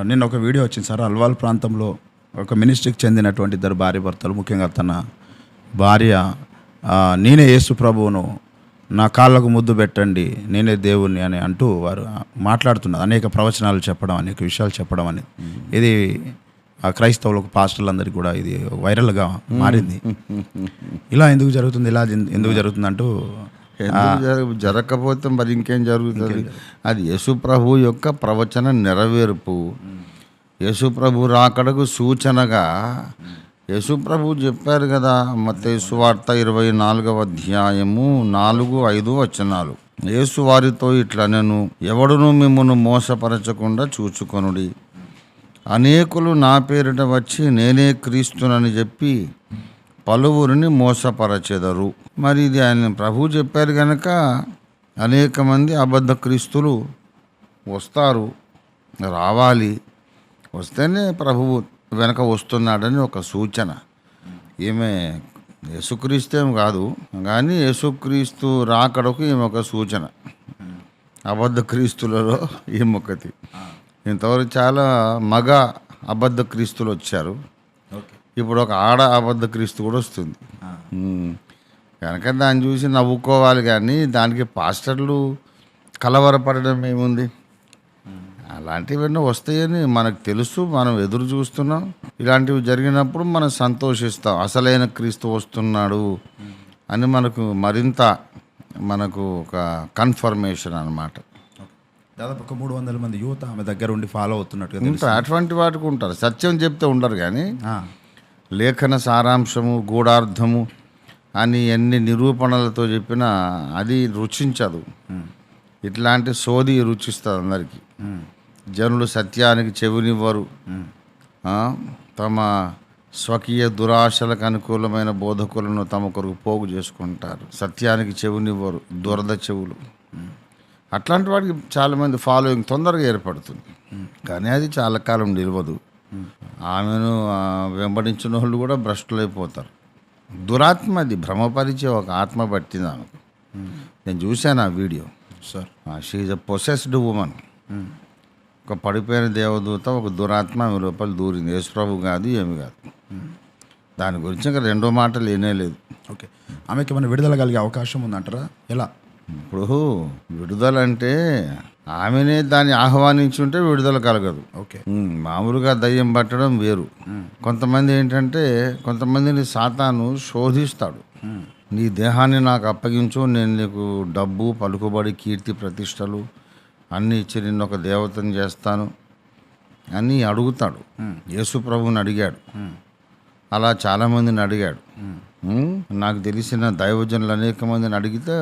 నిన్న ఒక వీడియో వచ్చింది సార్. అల్వాల్ ప్రాంతంలో ఒక మినిస్ట్రీకి చెందినటువంటి ఇద్దరు భార్య భర్తలు ముఖ్యంగా తన భార్య నేనే యేసు ప్రభువును నా కాళ్ళకు ముద్దు పెట్టండి నేనే దేవుణ్ణి అని అంటూ వారు మాట్లాడుతున్నారు. అనేక ప్రవచనాలు చెప్పడం అనేక విషయాలు చెప్పడం అనేది ఇది ఆ క్రైస్తవులకు పాస్టర్లందరికీ కూడా ఇది వైరల్గా మారింది. ఇలా ఎందుకు జరుగుతుంది ఇలా ఎందుకు జరుగుతుంది అంటూ ఎందుకు జరగ- జరగకపోతే మరి ఇంకేం జరుగుతుంది? అది యేసు ప్రభు యొక్క ప్రవచన నెరవేర్పు. యేసు ప్రభు రాకడకు సూచనగా యేసు ప్రభు చెప్పారు కదా మత వార్త ఇరవై నాలుగవ అధ్యాయము నాలుగు ఐదు వచనాలు. యేసు వారితో ఇట్లా నేను ఎవడును మిమ్మల్ని మోసపరచకుండా చూచుకొనుడి. అనేకులు నా పేరిట వచ్చి నేనే క్రీస్తునని చెప్పి పలువురిని మోసపరచెదరు. మరి ఇది ఆయన ప్రభు చెప్పారు కనుక అనేక మంది అబద్ధ క్రీస్తులు వస్తారు రావాలి. వస్తేనే ప్రభువు వెనక వస్తున్నాడని ఒక సూచన. ఈమె యేసుక్రీస్తేం కాదు కానీ యేసుక్రీస్తు రాకడకు ఈమె ఒక సూచన. అబద్ధ క్రీస్తులలో ఈమె ఒకటి. ఇంతవరకు చాలా మగ అబద్ధ క్రీస్తులు వచ్చారు. ఇప్పుడు ఒక ఆడ అబద్ధ క్రీస్తు కూడా వస్తుంది. కనుక దాన్ని చూసి నవ్వుకోవాలి కానీ దానికి పాస్టర్లు కలవరపడడం ఏముంది? అలాంటివన్నీ వస్తాయని మనకు తెలుసు మనం ఎదురు చూస్తున్నాం. ఇలాంటివి జరిగినప్పుడు మనం సంతోషిస్తాం. అసలైన క్రీస్తు వస్తున్నాడు అని మనకు మరింత మనకు ఒక కన్ఫర్మేషన్ అన్నమాట. దాదాపు ఒక మూడు వందల మంది యువత ఆమె దగ్గర ఉండి ఫాలో అవుతున్నట్టుగా. ఉంటారు. అటువంటి వాటికి ఉంటారు. సత్యం చెప్తే ఉండరు కానీ లేఖన సారాంశము గూఢార్థము అని ఎన్ని నిరూపణలతో చెప్పినా అది రుచించదు. ఇట్లాంటి సోది రుచిస్తుంది అందరికీ. జనులు సత్యానికి చెవినివ్వరు. తమ స్వకీయ దురాశలకు అనుకూలమైన బోధకులను తమ కొరకు పోగు చేసుకుంటారు. సత్యానికి చెవినివ్వరు దురద చెవులు. అట్లాంటి వాడికి చాలామంది ఫాలోయింగ్ తొందరగా ఏర్పడుతుంది. కానీ అది చాలా కాలం నిలవదు. ఆమెను వెంబడించిన వాళ్ళు కూడా భ్రష్టులైపోతారు. దురాత్మ అది. భ్రమపరిచే ఒక ఆత్మ పట్టింది ఆమెకు. నేను చూశాను ఆ video. Sir. She a possessed woman ఒక పడిపోయిన దేవదూత ఒక దురాత్మ ఆమె లోపల దూరింది. యేసుప్రభు కాదు ఏమి కాదు. దాని గురించి ఇంకా రెండో మాట లేనే లేదు. ఓకే. ఆమెకి ఏమైనా విడుదల కలిగే అవకాశం ఉందంటారా? ఎలా? ఇప్పుడు విడుదల అంటే ఆమెనే దాన్ని ఆహ్వానించుంటే విడుదల కలగదు. ఓకే. మామూలుగా దయ్యం పట్టడం వేరు. కొంతమంది ఏంటంటే కొంతమందిని సాతాను శోధిస్తాడు. నీ దేహాన్ని నాకు అప్పగించు నేను నీకు డబ్బు పలుకుబడి కీర్తి ప్రతిష్టలు అన్నీ ఇచ్చి నిన్ను ఒక దేవతను చేస్తాను అని అడుగుతాడు. యేసు ప్రభుని అడిగాడు. అలా చాలామందిని అడిగాడు. నాకు తెలిసిన దైవజనులు అనేక మందిని అడిగితే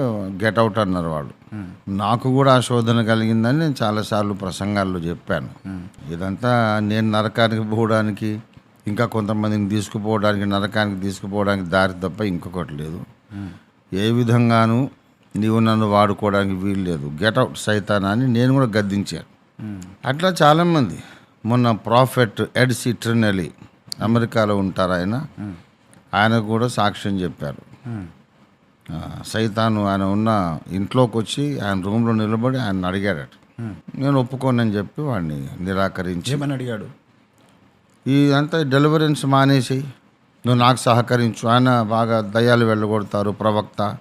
గెట్ అవుట్ అన్నారు వాళ్ళు. నాకు కూడా ఆ శోధన కలిగిందని నేను చాలాసార్లు ప్రసంగాల్లో చెప్పాను. ఇదంతా నేను నరకానికి పోవడానికి ఇంకా కొంతమందిని తీసుకుపోవడానికి నరకానికి తీసుకుపోవడానికి దారి తప్ప ఇంకొకటి లేదు. ఏ విధంగానూ నీవు నన్ను వాడుకోవడానికి వీలు లేదు. గెట్ అవుట్ సైతాన్ అని నేను కూడా గద్దించాను. అట్లా చాలామంది. మొన్న ప్రాఫెట్ ఎడ్సి ట్రినెలి అమెరికాలో ఉంటారు ఆయన. ఆయన కూడా సాక్ష్యం చెప్పారు. సైతాను ఆయన ఉన్న ఇంట్లోకి వచ్చి ఆయన రూమ్లో నిలబడి ఆయన అడిగాడట. నేను ఒప్పుకోనని చెప్పి వాడిని నిరాకరించి ఏమని అడిగాడు? ఇదంతా డెలివరెన్స్ మానేసి నువ్వు నాకు సహకరించు ఆయన బాగా దయ్యాలు వెళ్ళగొడతారు ప్రవక్త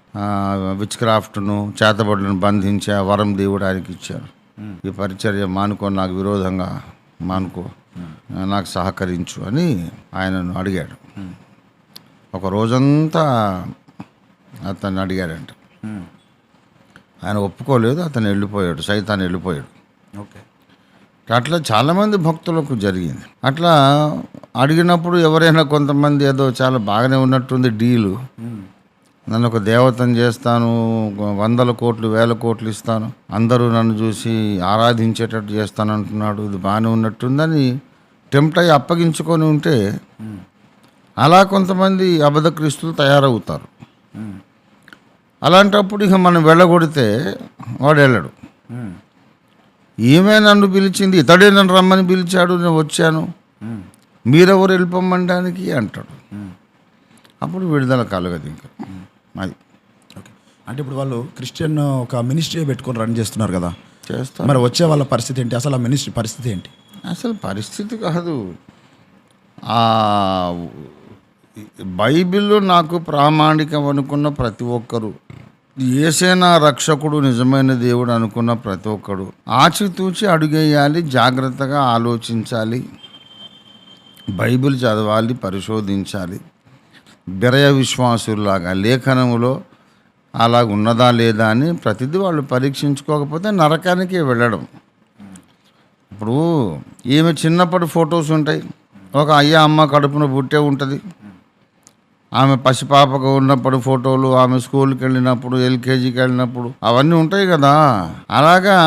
విచ్ క్రాఫ్ట్ను చేతబడులను బంధించి వరం దేవుడు ఆయనకి ఇచ్చారు ఈ పరిచర్య మానుకో నాకు విరోధంగా మానుకో నాకు సహకరించు అని ఆయనను అడిగాడు. ఒక రోజంతా అతన్ని అడిగాడంట ఆయన ఒప్పుకోలేదు అతను వెళ్ళిపోయాడు సైతాన్ని వెళ్ళిపోయాడు. ఓకే. అట్లా చాలామంది భక్తులకు జరిగింది. అట్లా అడిగినప్పుడు ఎవరైనా కొంతమంది ఏదో చాలా బాగానే ఉన్నట్టుంది డీలు. నన్ను ఒక దేవతను చేస్తాను వందల కోట్లు వేల కోట్లు ఇస్తాను. అందరూ నన్ను చూసి ఆరాధించేటట్టు చేస్తాను అంటున్నాడు ఇది బాగానే ఉన్నట్టుందని టెంప్ట్ అయ్యి అప్పగించుకొని ఉంటే అలా కొంతమంది అబద్ధ క్రీస్తులు తయారవుతారు. అలాంటప్పుడు ఇక మనం వెళ్ళగొడితే వాడు వెళ్ళడు. ఈమె నన్ను పిలిచింది ఇతడే నన్ను రమ్మని పిలిచాడు నేను వచ్చాను. మీరెవరు వెళ్ళిపోమ్మనడానికి అంటాడు. అప్పుడు విడుదల కలగదు ఇంకా. అది. ఓకే. అంటే ఇప్పుడు వాళ్ళు క్రిస్టియన్ ఒక మినిస్ట్రీ పెట్టుకొని రన్ చేస్తున్నారు కదా. చేస్తా మరి వచ్చే వాళ్ళ పరిస్థితి ఏంటి? అసలు ఆ మినిస్ట్రీ పరిస్థితి ఏంటి? అసలు పరిస్థితి కాదు. బైబిల్ నాకు ప్రామాణికం అనుకున్న ప్రతి ఒక్కరు ఏసేనా రక్షకుడు నిజమైన దేవుడు అనుకున్న ప్రతి ఒక్కడు ఆచితూచి అడుగేయాలి జాగ్రత్తగా ఆలోచించాలి బైబిల్ చదవాలి పరిశోధించాలి. బిరయ విశ్వాసులాగా లేఖనములో అలా ఉన్నదా లేదా అని ప్రతిదీ వాళ్ళు పరీక్షించుకోకపోతే నరకానికి వెళ్ళడం. ఇప్పుడు ఈమె చిన్నప్పటి ఫొటోస్ ఉంటాయి. ఒక అయ్య అమ్మ కడుపున పుట్టే ఉంటుంది. ఆమె పసిపాపగా ఉన్నప్పుడు ఫోటోలు ఆమె స్కూల్కి వెళ్ళినప్పుడు ఎల్కేజీకి వెళ్ళినప్పుడు అవన్నీ ఉంటాయి కదా. అలాగా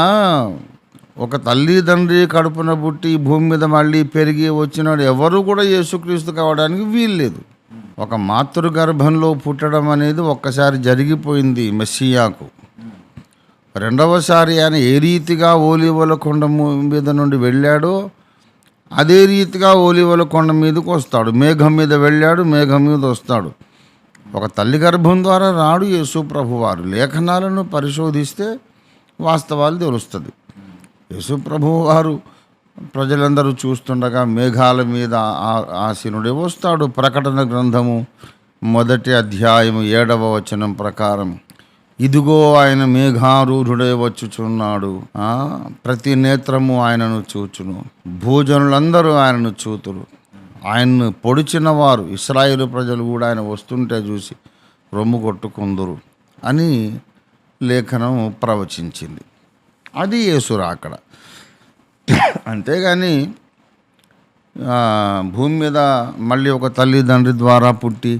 ఒక తల్లిదండ్రి కడుపున పుట్టి భూమి మీద మళ్ళీ పెరిగి వచ్చినాడు ఎవరు కూడా యేసుక్రీస్తు కావడానికి వీల్లేదు. ఒక మాతృ గర్భంలో పుట్టడం అనేది ఒక్కసారి జరిగిపోయింది మెస్సియాకు. రెండవసారి ఆయన ఏ రీతిగా ఓలివల కొండ మీద నుండి వెళ్ళాడో అదే రీతిగా ఓలివల కొండ మీదకి వస్తాడు. మేఘం మీద వెళ్ళాడు మేఘం మీద వస్తాడు. ఒక తల్లి గర్భం ద్వారా రాడు యేసు వారు లేఖనాలను పరిశోధిస్తే వాస్తవాలు తెలుస్తుంది. యేసు వారు ప్రజలందరూ చూస్తుండగా మేఘాల మీద ఆ- ఆసీనుడే వస్తాడు. ప్రకటన గ్రంథము మొదటి అధ్యాయం ఏడవ వచనం ప్రకారం ఇదిగో ఆయన మేఘారూఢుడే వచ్చుచున్నాడు ప్రతి నేత్రము ఆయనను చూచును. భూజనులందరూ ఆయనను చూతురు. ఆయన్ను పొడిచిన వారు ఇస్రాయేల్ ప్రజలు కూడా ఆయన వస్తుంటే చూసి రొమ్ము కొట్టుకుందురు అని లేఖనం ప్రవచించింది. అది యేసురా అక్కడ అంతేగాని భూమి మీద మళ్ళీ ఒక తల్లిదండ్రి ద్వారా పుట్టి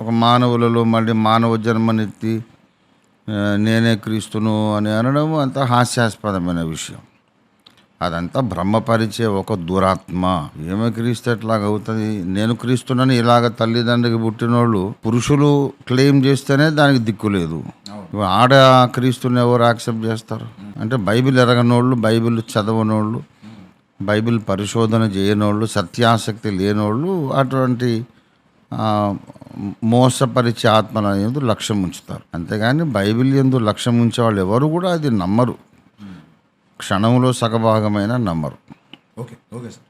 ఒక మానవులలో మళ్ళీ మానవ జన్మనెత్తి నేనే క్రీస్తును అని అనడం అంత హాస్యాస్పదమైన విషయం. అదంతా భ్రమపరిచే ఒక దురాత్మ. ఏమో క్రీస్తు ఎట్లాగ అవుతుంది? నేను క్రీస్తునని ఇలాగ తల్లిదండ్రికి పుట్టినోళ్ళు పురుషులు క్లెయిమ్ చేస్తేనే దానికి దిక్కు లేదు. ఆడ క్రీస్తుని ఎవరు యాక్సెప్ట్ చేస్తారు? అంటే బైబిల్ ఎరగనోళ్ళు బైబిల్ చదవనోళ్ళు బైబిల్ పరిశోధన చేయనోళ్ళు సత్యాసక్తి లేనోళ్ళు అటువంటి మోసపరిచే ఆత్మల ఎందు లక్ష్యం ఉంచుతారు. అంతేగాని బైబిల్ ఎందు లక్ష్యం ఉంచే వాళ్ళు ఎవరు కూడా అది నమ్మరు. క్షణంలో సగభాగమైన నమ్మరు. Okay okay sir.